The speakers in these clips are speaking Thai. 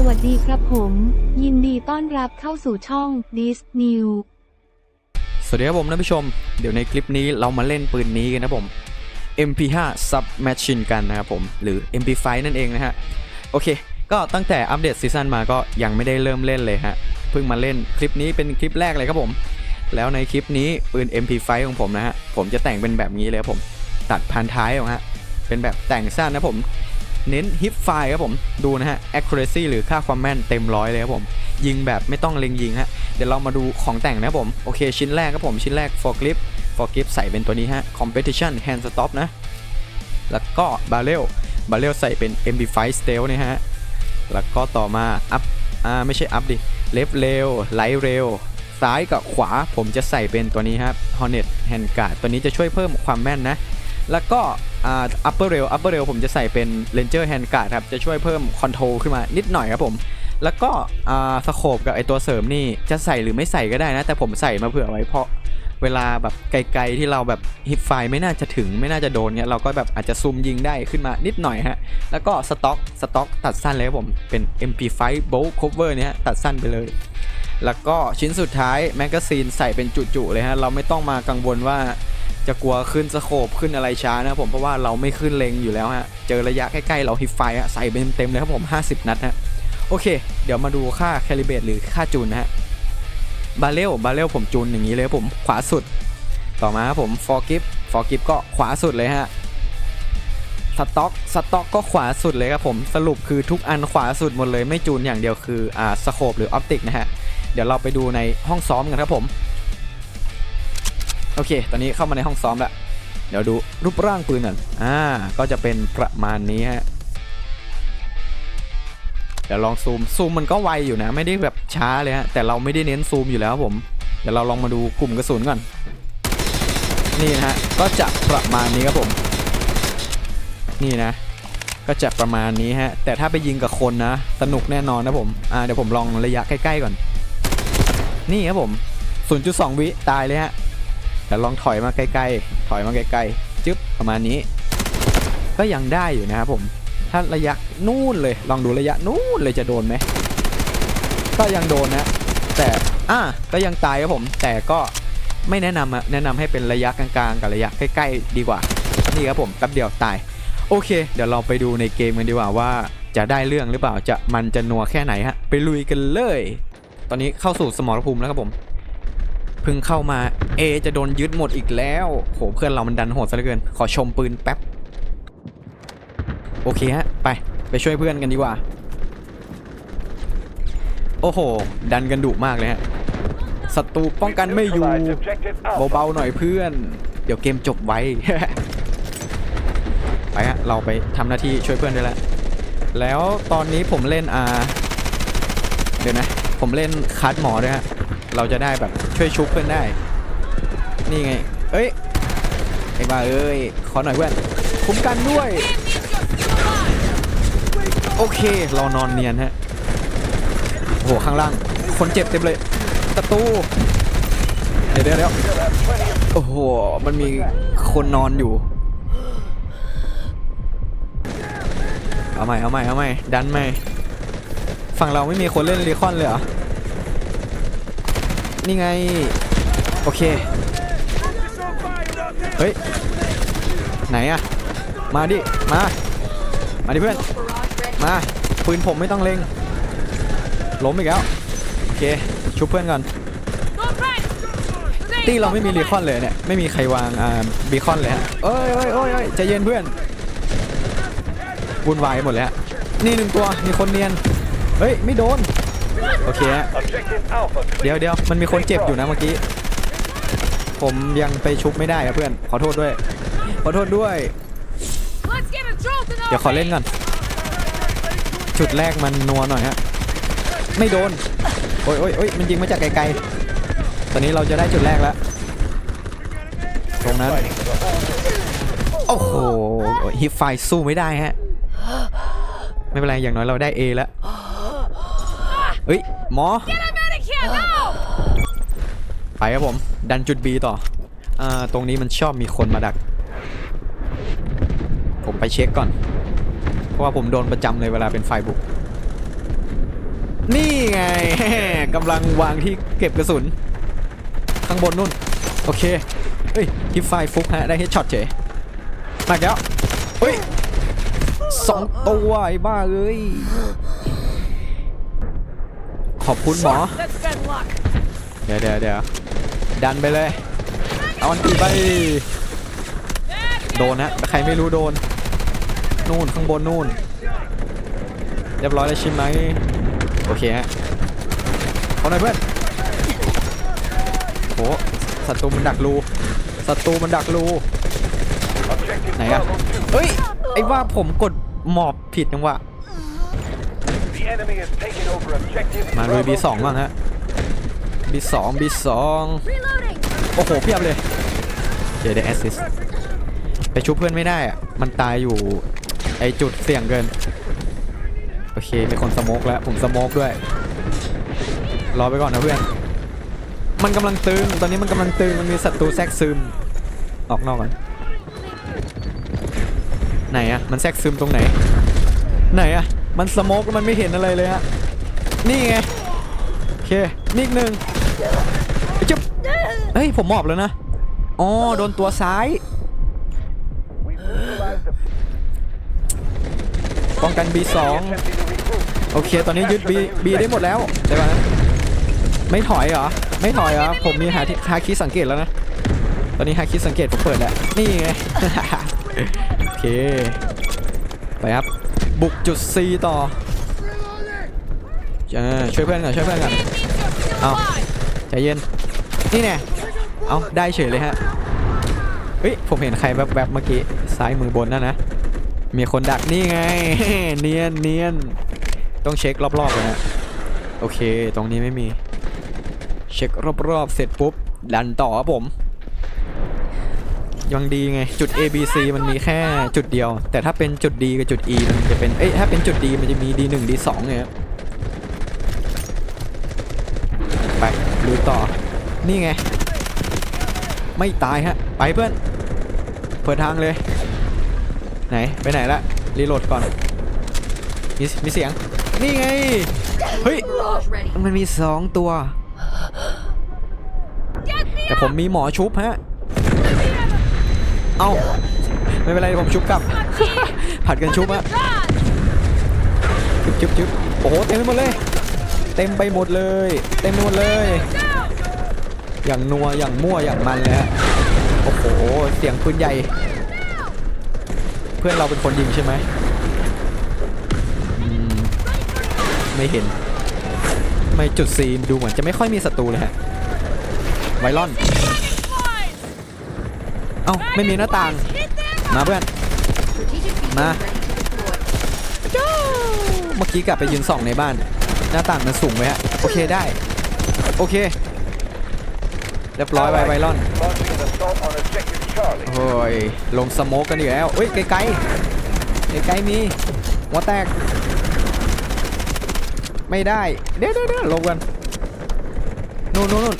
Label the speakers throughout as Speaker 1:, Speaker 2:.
Speaker 1: สวัสดีครับผม ยินดีต้อนรับเข้าสู่ช่อง Dis New
Speaker 2: สวัสดีครับผมท่านผู้ชม เดี๋ยวในคลิปนี้เรามาเล่นปืนนี้กันนะผม MP5 Submachine กันนะครับผม หรือ MP5 นั่นเองนะฮะ โอเค ก็ตั้งแต่อัปเดตซีซั่นมาก็ยังไม่ได้เริ่มเล่นเลยฮะ เพิ่งมาเล่นคลิปนี้เป็นคลิปแรกเลยครับผม แล้วในคลิปนี้ปืน MP5 ของผมนะฮะ ผมจะแต่งเป็นแบบนี้เลยครับผม ตัดพันท้ายออกฮะ เป็นแบบแต่งสั้นนะผม เน้นฮิปไฟครับผมดูนะฮะ accuracy หรือค่าความแม่นเต็มร้อยเลยครับผม ยิงแบบไม่ต้องเล็งยิงฮะเดี๋ยวเรามาดูของแต่งนะครับผมโอเคชิ้นแรกครับผมชิ้นแรก for grip for grip ใส่เป็นตัวนี้ฮะ competition hand stop นะ แล้วก็ barrel barrel ใส่เป็น MP5 stealth นะฮะแล้วก็ต่อมา up อ่าไม่ใช่ up ดิ left rail right rail ซ้ายกับขวาผมจะใส่เป็นตัวนี้ครับ hornet hand guard ตัวนี้จะช่วยเพิ่มความแม่นนะ แล้วก็ อ่า upper rail upper rail ผมจะใส่เป็น ranger hand guard ครับ จะช่วยเพิ่ม control ขึ้นมานิดหน่อยครับผม แล้วก็อ่าสโคปกับไอตัวเสริมนี่จะใส่หรือไม่ใส่ก็ได้นะ แต่ผมใส่มาเผื่อไว้เพราะเวลาแบบไกลๆที่เราแบบฮิปไฟไม่น่าจะถึงไม่น่าจะโดนเงี้ยเราก็แบบอาจจะซูมยิงได้ขึ้นมานิดหน่อยฮะ แล้วก็สต็อกสต็อกตัดสั้นเลยครับผมเป็น MP5 Bolt Cover เนี่ยฮะตัดสั้นไปเลย แล้วก็ชิ้นสุดท้ายแมกกาซีนใส่เป็นจุๆเลยฮะ เราไม่ต้องมากังวลว่า จะกลัวขึ้นสโคปขึ้นอะไรช้านะครับผมเพราะว่าเราไม่ขึ้นเลงอยู่แล้วฮะเจอระยะใกล้ๆเราฮิปไฟอะใส่ไปเต็มๆเลยครับผม 50 นัดฮะโอเค เดี๋ยวมาดูค่าแคลิเบตหรือค่าจูนนะฮะบาเรลบาเรลผมจูนอย่างนี้เลยครับผมขวาสุด ต่อมาครับผมฟอร์กิฟฟอร์กิฟก็ขวาสุดเลยฮะสต็อกสต็อกก็ขวาสุดเลยครับผมสรุปคือทุกอันขวาสุดหมดเลยไม่จูนอย่างเดียวคืออ่าสโคปหรือออปติกนะฮะเดี๋ยวเราไปดูในห้องซ้อมกันครับผม โอเค ตอนนี้เข้ามาในห้องซ้อมแล้ว เดี๋ยวดูรูปร่างปืนก่อนอ่า ก็จะเป็นประมาณนี้ฮะ เดี๋ยวลองซูม ซูมมันก็ไวอยู่นะ ไม่ได้แบบช้าเลยฮะ แต่เราไม่ได้เน้นซูมอยู่แล้วผม เดี๋ยวเราลองมาดูกลุ่มกระสุนก่อน นี่นะฮะ ก็จะประมาณนี้ครับผม นี่นะ ก็จะประมาณนี้ฮะ แต่ถ้าไปยิงกับคนนะ สนุกแน่นอนนะผม อ่า เดี๋ยวผมลองระยะใกล้ๆก่อน นี่ครับผม 0.2 วิตายเลยฮะ เดี๋ยวลองถอยมาใกล้ๆ ถอยมาใกล้ๆ จึ๊บประมาณนี้ ก็ยังได้อยู่นะครับผม ถ้าระยะนู่นเลย ลองดูระยะนู่นเลยจะโดนไหม ก็ยังโดนนะ แต่อะก็ยังตายครับผม แต่ก็ไม่แนะนำอะแนะนำให้เป็นระยะกลางๆ กับระยะใกล้ๆ ดีกว่า นี่ครับผมแป๊บเดียวตาย โอเค เดี๋ยวเราไปดูในเกมกันดีกว่าว่าจะได้เรื่องหรือเปล่า จะมันจะนัวแค่ไหนฮะ ไปลุยกันเลย ตอนนี้เข้าสู่สมรภูมิแล้วครับผม เพิ่งเข้ามาเอจะโดนยึดหมดอีกแล้วโหเพื่อนเรามันดันโหดซะเหลือเกิน ขอชมปืนแป๊บ โอเคฮะ ไป ไปช่วยเพื่อนกันดีกว่า โอ้โห ดันกันดุมากเลยฮะศัตรูป้องกันไม่อยู่ เบาๆหน่อยเพื่อน เดี๋ยวเกมจบไวไปฮะ เราไปทำหน้าที่ช่วยเพื่อนได้แล้ว แล้วตอนนี้ผมเล่นอาเดี๋ยวนะ ผมเล่นคัดหมอด้วยฮะ เราจะได้แบบช่วยชุบเพื่อนได้ นี่ไง เอ้ยไอ้บ้าเอ้ย ขอหน่อยเพื่อน คุ้มกันด้วย โอเค เรานอนเนียนฮะโหข้างล่าง คนเจ็บเต็มเลยประตูเดี๋ยวเดี๋ยวเดี๋ยวโอ้โห มันมีคนนอนอยู่ เอาใหม่ เอาใหม่ เอาใหม่ ดันใหม่ ฝั่งเราไม่มีคนเล่นรีคอนเลยเหรอ นี่ไง โอเค เฮ้ย ไหนอะมาดิ มา มาดิเพื่อน มา ปืนผมไม่ต้องเล็ง ล้มอีกแล้ว โอเค ชุบเพื่อนก่อนตี้เราไม่มีรีคอนเลยเนี่ย ไม่มีใครวางอ่าบีคอนเลยฮะเอ้ยเอ้ยเอ้ยเอ้ยใจเย็นเพื่อนวุ่นวายหมดเลยฮะนี่หนึ่งตัว มีคนเนียน เฮ้ย ไม่โดน โอเคฮะ เดี๋ยวเดี๋ยวมันมีคนเจ็บอยู่นะเมื่อกี้ ผมยังไปชุบไม่ได้อะเพื่อน ขอโทษด้วย ขอโทษด้วย เดี๋ยวขอเล่นก่อน จุดแรกมันนัวหน่อยฮะ ไม่โดน โอ้ยโอ้ยโอ้ยมันยิงมาจากไกลๆ ตอนนี้เราจะได้จุดแรกแล้ว ตรงนั้น
Speaker 3: Fighting for the whole
Speaker 2: โอ้โหฮิปไฟสู้ไม่ได้ฮะ ไม่เป็นไร อย่างน้อยเราได้ A แล้วเฮ้ย หมอไป ครับผม ดันจุด B ต่ออ่าตรงนี้มันชอบมีคนมาดัก ผมไปเช็คก่อน เพราะว่าผมโดนประจำเลยเวลาเป็นไฟบุก นี่ไงกำลังวางที่เก็บกระสุน ข้างบนนู่น โอเค เฮ้ยฮิปไฟฟุกฮะ ได้เฮดช็อตเฉยมาแล้วเฮ้ยสองตัวไอ้บ้าเอ้ยขอบคุณหมอ เดี๋ยวเดี๋ยวเดี๋ยว ดันไปเลย เอาอันตีไป โดนฮะใครไม่รู้โดน นู่นข้างบนนู่น เรียบร้อยแล้วใช่ไหมโอเคฮะเอาหน่อยเพื่อนโหศัตรูมันดักรูศัตรูมันดักรูไหนอะเฮ้ย ไอ้ว่าผมกดหมอบผิดจังหวะมาลุย
Speaker 3: Bravo
Speaker 2: B2 บ้างฮะ B2 B2 โอ้โหเพียบเลยเดี๋ยวได้แอสซิสไปชุบเพื่อนไม่ได้อะมันตายอยู่ไอจุดเสี่ยงเกิน โอเคมีคนสโมกแล้ว ผมสโมกด้วย รอไปก่อนนะเพื่อน มันกำลังตึง ตอนนี้มันกำลังตึง มันมีศัตรูแทรกซึม ออกนอกก่อนไหนอะมันแทรกซึมตรงไหน ไหนอะมันสโมกมันไม่เห็นอะไรเลยฮะ นี่ไง เคนี่อีกหนึ่งจุ๊บเฮ้ย ผมหมอบแล้วนะ อ๋อ โดนตัวซ้าย ป้องกัน B2 โอเค ตอนนี้ยึด B B ได้หมดแล้วได้ปะไม่ถอยเหรอ ไม่ถอยเหรอ ผมมีหาที่หาคีย์สังเกตแล้วนะ ตอนนี้หาคีย์สังเกตผมเปิดแล้ว นี่ไง โอเค ไปครับ บุกจุด C ต่อ อ่าช่วยเพื่อนก่อนช่วยเพื่อนก่อนเอาใจเย็นนี่แน่เอาได้เฉยเลยฮะเฮ้ยผมเห็นใครแวบๆเมื่อกี้ซ้ายมือบนนั่นนะมีคนดักนี่ไงเนียนเนียนต้องเช็ครอบๆเลยนะโอเค ตรงนี้ไม่มี เช็ครอบๆเสร็จปุ๊บดันต่อครับผม ยังดีไงจุด A B C มันมีแค่จุดเดียว แต่ถ้าเป็นจุด D กับจุด E มันจะเป็นเอ้ยถ้าเป็นจุด D มันจะมี D 1 D 2ไงครับ ไปลุยต่อ นี่ไง ไม่ตายฮะ ไปเพื่อน เปิดทางเลย ไหน ไปไหนละรีโหลดก่อน มีมีเสียง นี่ไง เฮ้ย มันมีสองตัว แต่ผมมีหมอชุบฮะ เอาไม่เป็นไรผมชุบกลับ ผัดกันชุบฮะชุบชุบชุบโอ้โห เต็มไปหมดเลย เต็มไปหมดเลย เต็มไปหมดเลย อย่างนัวอย่างมั่วอย่างมันเลยฮะโอ้โหเสียงปืนใหญ่ เพื่อนเราเป็นคนยิงใช่ไหมไม่เห็น ไม่จุดซีนดูเหมือนจะไม่ค่อยมีศัตรูเลยฮะไวรอน เอ้าไม่มีหน้าต่าง มาเพื่อน มา เมื่อกี้กลับไปยืนส่องในบ้าน น้าต่างมันสูงไหมฮะโอเคได้ โอเค เรียบร้อยไปไวรอน
Speaker 3: Launching an assault on objective Charlie.
Speaker 2: โอ้ย ลงสโมกกันอีกแล้วเอ้ย ไกลๆไกลๆมีหัวแตก ไม่ได้ เดี๋ยวเดี๋ยวเดี๋ยวลงกันนู่นนู่นนู่น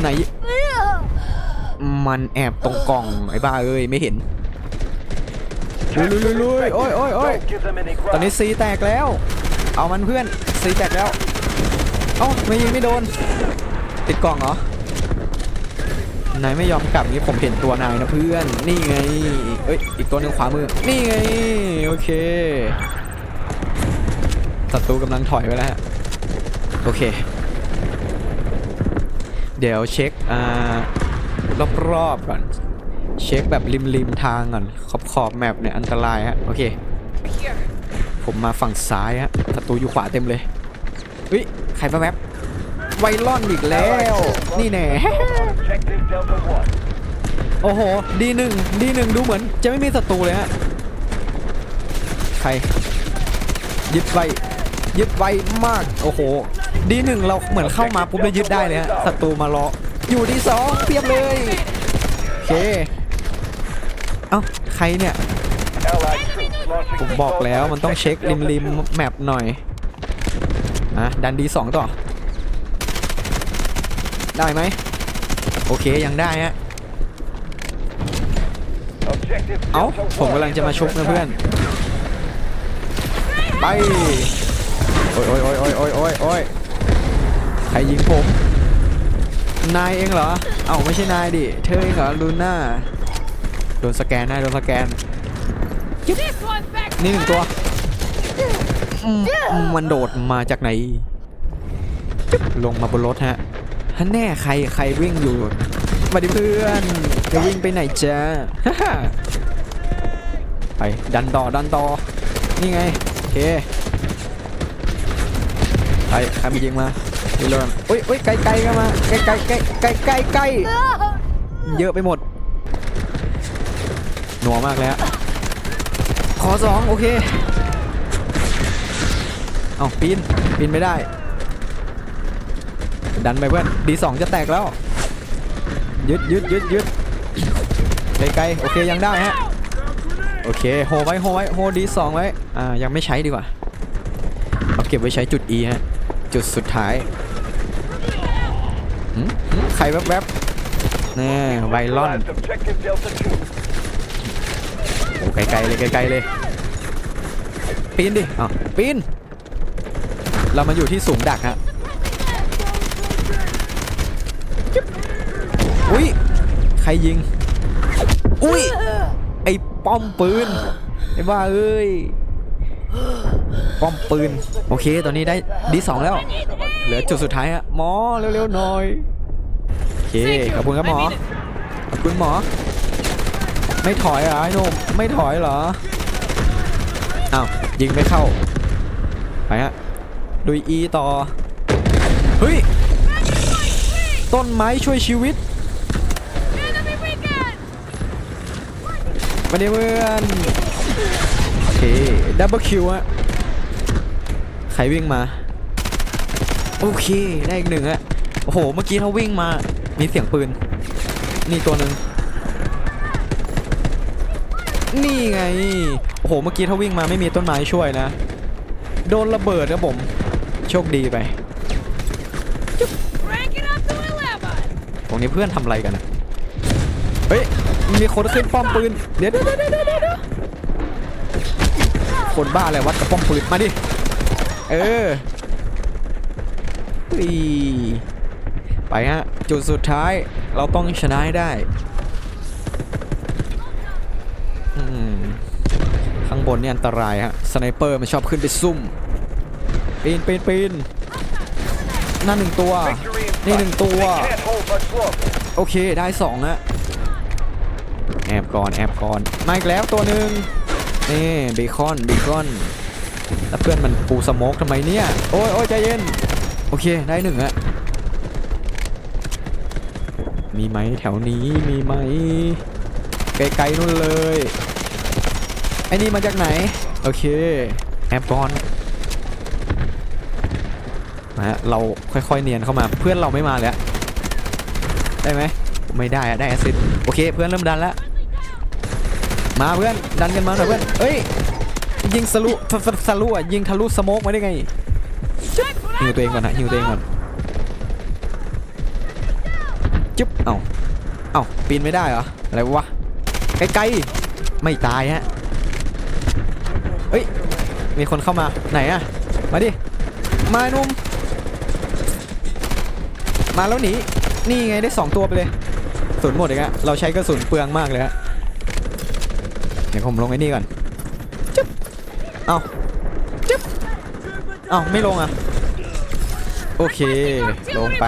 Speaker 2: ไหน มันแอบตรงกล่อง ไอ้บ้าเอ้ย ไม่เห็นลุยลุยลุยลุยโอ้ยโอ้ยโอ้ย
Speaker 3: Don't give them any
Speaker 2: ตอนนี้
Speaker 3: ground.
Speaker 2: ซีแตกแล้ว เอามันเพื่อน ซีแตกแล้ว เอ้าไม่ยิงไม่โดน ติดกล่องเหรอ นายไม่ยอมกลับนี้ผมเห็นตัวนายนะเพื่อน นี่ไง เอ้ย อีกตัวหนึ่งขวามือ นี่ไง โอเค ศัตรูกำลังถอยไปแล้วฮะโอเค เดี๋ยวเช็ค อ่ารอบๆก่อน เช็คแบบริมริมๆทางก่อน ขอบขอบแมปเนี่ยอันตรายฮะ โอเคผมมาฝั่งซ้ายฮะศัตรูอยู่ขวาเต็มเลย เฮ้ยใครแวบไวรอนอีกแล้ว นี่แน่ โอ้โห ดีหนึ่งดีหนึ่งดูเหมือน จะไม่มีศัตรูเลยฮะ ใคร ยึดไวยึดไวมาก โอ้โห ดีหนึ่งเราเหมือนเข้ามาปุ๊บแล้ยึดได้เลยฮะ ศัตรูมารอ อยู่ดีสองเพียบเลย โอเค เอ้า ใครเนี่ย ผมบอกแล้วมันต้องเช็คริมริมแมปหน่อย อะดันดีสองต่อ ได้ไหม โอเค ยังได้ฮะ
Speaker 3: Objective
Speaker 2: เอ้า
Speaker 3: Delta
Speaker 2: ผมกำลังจะมาชุบนะเพื่อน ไป โอ้ยโอ้ยโอ้ยโอ้ยโอ้ยโอ้ยโอ้ยใครยิงผม นายเองเหรอ เอ้าไม่ใช่นายดิ เธอเองเหรอลูน่า โดนสแกนนะโดนสแกนนี่หนึ่งตัวอื มมันโดดมาจากไหนจึ๊บลงมาบนรถฮะฮันแน่ใครใครวิ่งอยู่มาดิเพื่อนจะวิ่งไปไหนจ้าฮ่าฮ่าไปดันต่อดันต่อนี่ไงโอเคไปใครมายิงมาดีเลยอุ้ยอุ้ยไกลไกลก็มาไกลไกลไกลไกลไกลไกลเยอะไปหมดหนัวมากแล้วขอสองโอเค เอาปีนปีนไม่ได้ ดันไปเพื่อนดีสองจะแตกแล้ว ยึดยึดยึดยึดไกลๆโอเคยังได้ฮะโอเคโฮไว้โฮไว้โฮดีสองไว้อ่ายังไม่ใช้ดีกว่าเอาเก็บไว้ใช้จุด E ฮะจุดสุดท้ายใครแวบๆนี่ไวลอนโอ้ไกลๆเลยไกลๆเลยปีนดิอ้าวปีน เรามาอยู่ที่สูงดักฮะอุ้ยใครยิง อุ้ยไอ้ป้อมปืนไอ้บ้าเอ้ยป้อมปืน โอเคตอนนี้ได้ดีสองแล้ว เหลือจุดสุดท้ายฮะหมอเร็วๆหน่อยโอเคขอบคุณครับหมอขอบคุณหมอ ไม่ถอยเหรอไอ้นุ่มไม่ถอยเหรออ้าวยิงไม่เข้าไปฮะ ดุยอีต่อ เฮ้ย ต้นไม้ช่วยชีวิตมาดิเพื่อนโอเคดับเบิลคิวอะใครวิ่งมา โอเค ได้อีกหนึ่งอะโอ้โห เมื่อกี้เขาวิ่งมา มีเสียงปืน นี่ตัวหนึ่งนี่ไง โอ้โห เมื่อกี้ถ้าวิ่งมาไม่มีต้นไม้ช่วยนะ โดนระเบิดครับผม โชคดีไปตรงนี้เพื่อนทำอะไรกันนะเฮ้ย มีคนขึ้นป้อมปืน เดี๋ยวเดี๋ยวเดี๋ยวเดี๋ยวเดี๋ยวคนบ้าอะไรวัดกับป้อมปืน มาดิ เอออุ้ยไปฮะ จุดสุดท้ายเราต้องชนะให้ได้อืมข้างบนนี่อันตรายฮะ สไนเปอร์มันชอบขึ้นไปซุ่ม ปีนปีนปีนนั่นหนึ่งตัว
Speaker 3: Victory in
Speaker 2: นี่หนึ่ง
Speaker 3: sight.
Speaker 2: ตัว
Speaker 3: They can't hold much longer.
Speaker 2: โอเคได้สองอะแอบก่อนแอบก่อนมาอีกแล้วตัวหนึ่งนี่เบคอนเบคอนแล้วเพื่อนมันปูสโมกทำไมเนี่ย โอ้ยโอ้ยใจเย็น โอเคได้หนึ่งอะมีไหมแถวนี้มีไหมไกลๆนู่นเลยไอ้นี่มาจากไหน โอเค แอบก่อน มาฮะเราค่อยๆเนียนเข้ามาเพื่อนเราไม่มาเลยอะได้ไหมไม่ได้อะได้แอซิดโอเคเพื่อนเริ่มดันแล้วมาเพื่อนดันกันมาหน่อยเพื่อนเอ้ยยิงสลุสสสลุอะยิงทะลุสโมกมาได้ไงฮิวตัวเองก่อนนะฮิวตัวเองก่อนจุ๊บเอ้าเอ้าปีนไม่ได้เหรออะไรวะไกลๆไม่ตายฮะเฮ้ยมีคนเข้ามาไหนอะมาดิมาหนุ่ม มาแล้วหนีนี่ไงได้ 2 ตัวไปเลยสุนหมดอีกอะเราใช้กระสุนเปลืองมากเลยฮะเดี๋ยวผมลงไอ้นี่ก่อนจึ๊บเอาจึ๊บเอาไม่ลงอะโอเคลงไป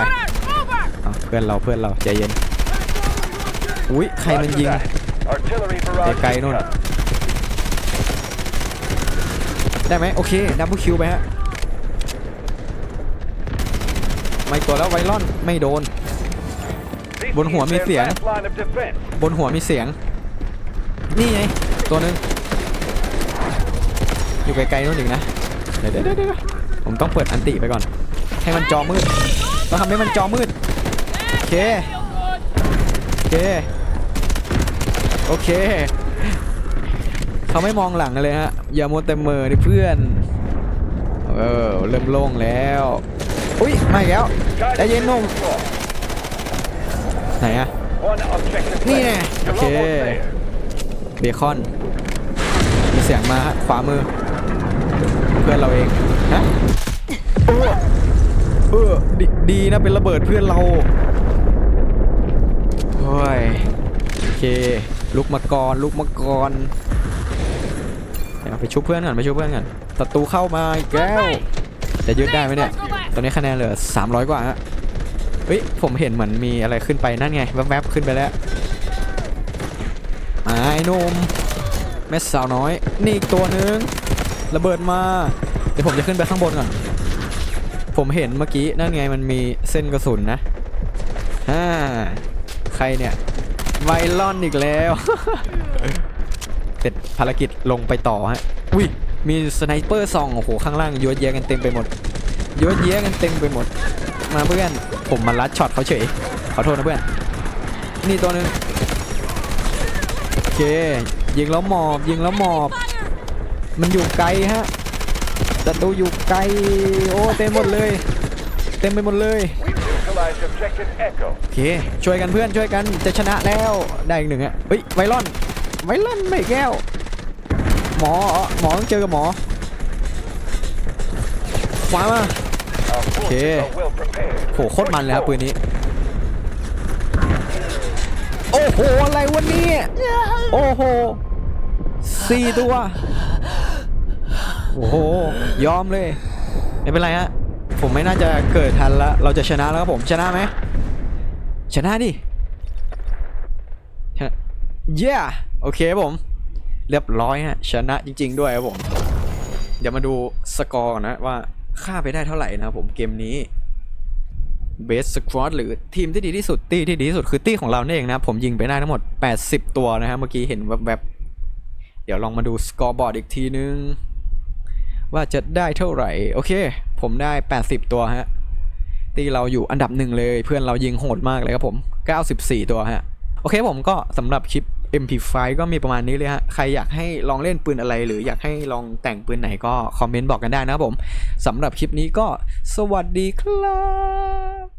Speaker 2: เอาเพื่อนเราเพื่อนเราใจเย็นอุ้ยใครมันยิงไกลๆนู่นได้ไหมโอเคดับเบิลคิวไปฮะ ไม่ตัวแล้วไวรอนไม่โดน บนหัวมีเสียง บนหัวมีเสียง นี่ไง ตัวหนึ่งอยู่ไกลๆนู่นอีกนะเดี๋ยวเดี๋ยวเดี๋ยวเดี๋ยวผมต้องเปิดอันติไปก่อน ให้มันจอมืดต้องทำให้มันจอมืด โอเค โอเค โอเค เขาไม่มองหลังเลยฮะ อย่ามัวแต่เมอดิเพื่อน เออ เริ่มโล่งแล้ว อุ้ยมาแล้ว ใจเย็นหนุ่มไหนอะ นี่แน่โอเค เบคอน มีเสียงมาฮะขวามือ เพื่อนเราเองฮะเออเออดดีนะเป็นระเบิดเพื่อนเราโอ้ยโอเค ลุกมาก่อนลุกมาก่อนเดี๋ยวไปชุบเพื่อนก่อนไปชุบเพื่อนก่อนศัตรูเข้ามาอีกแล้วจะยึดได้ไหมเนี่ย อนนี้คะแนนเหลือ 300 กว่าฮะเฮ้ย ผมเห็นเหมือนมีอะไรขึ้นไปนั่นไง แวบๆ ขึ้นไปแล้วไอ้นุ่มแม่สาวน้อย นี่อีกตัวหนึง ระเบิดมา เดี๋ยวผมจะขึ้นไปข้างบนก่อน ผมเห็นเมื่อกี้ นั่นไงมันมีเส้นกระสุนนะฮ่าใครเนี่ย ไวลอนอีกแล้วเสร็จภารกิจลงไปต่อฮะ อุ้ย มีสไนเปอร์สอง โอ้โห ข้างล่างยัวเยียกันเต็มไปหมด ยัวเยียกันเต็มไปหมด มาเพื่อน ผมมาลัดช็อตเขาเฉย ขอโทษนะเพื่อน นี่ตัวหนึงโอเค ยิงแล้วหมอบยิงแล้วหมอบ มันอยู่ไกลฮะศัตรูอยู่ไกล โอ้เต็มหมดเลย เต็มไปหมดเลยโอเค ช่วยกันเพื่อนช่วยกันจะชนะแล้ว ได้อีกหนึ่งอะเฮ้ยไวรอนไวรอนไม่แก้ว หมอเหรอหมอต้องเจอกับหมอ ขวามา
Speaker 3: Our forces are well prepared.
Speaker 2: โหโคตรมันเลยครับปืนนี้ โอ้โห อะไรวะเนี่ยโอ้โหสี่ตัว โอ้โห ยอมเลย ไม่เป็นไรฮะ ผมไม่น่าจะเกิดทันละ เราจะชนะแล้วครับผม ชนะไหม ชนะดิชนะเย้โอเคครับผม เรียบร้อยฮะ ชนะจริง ๆ ด้วยครับผม เดี๋ยวมาดูสกอร์ก่อนนะว่า ค่าไปได้เท่าไหร่นะครับผมเกมนี้เบสสควอตหรือทีมที่ดีที่สุดตี้ที่ดีที่สุดคือตี้ของเราเนี่ยเองนะครับผมยิงไปได้ทั้งหมด 80 ตัวนะฮะเมื่อกี้เห็นแวบๆ เดี๋ยวลองมาดูสกอร์บอร์ดอีกทีนึง ว่าจะได้เท่าไหร่ โอเค ผมได้ 80 ตัวฮะตีเราอยู่อันดับหนึ่งเลย เพื่อนเรายิงโหดมากเลยครับผม 94 ตัวฮะ โอเคผมก็สำหรับคลิป MP5 ก็มีประมาณนี้เลยฮะ ใครอยากให้ลองเล่นปืนอะไร หรืออยากให้ลองแต่งปืนไหนก็คอมเมนต์บอกกันได้นะครับผมสำหรับคลิปนี้ก็สวัสดีครับ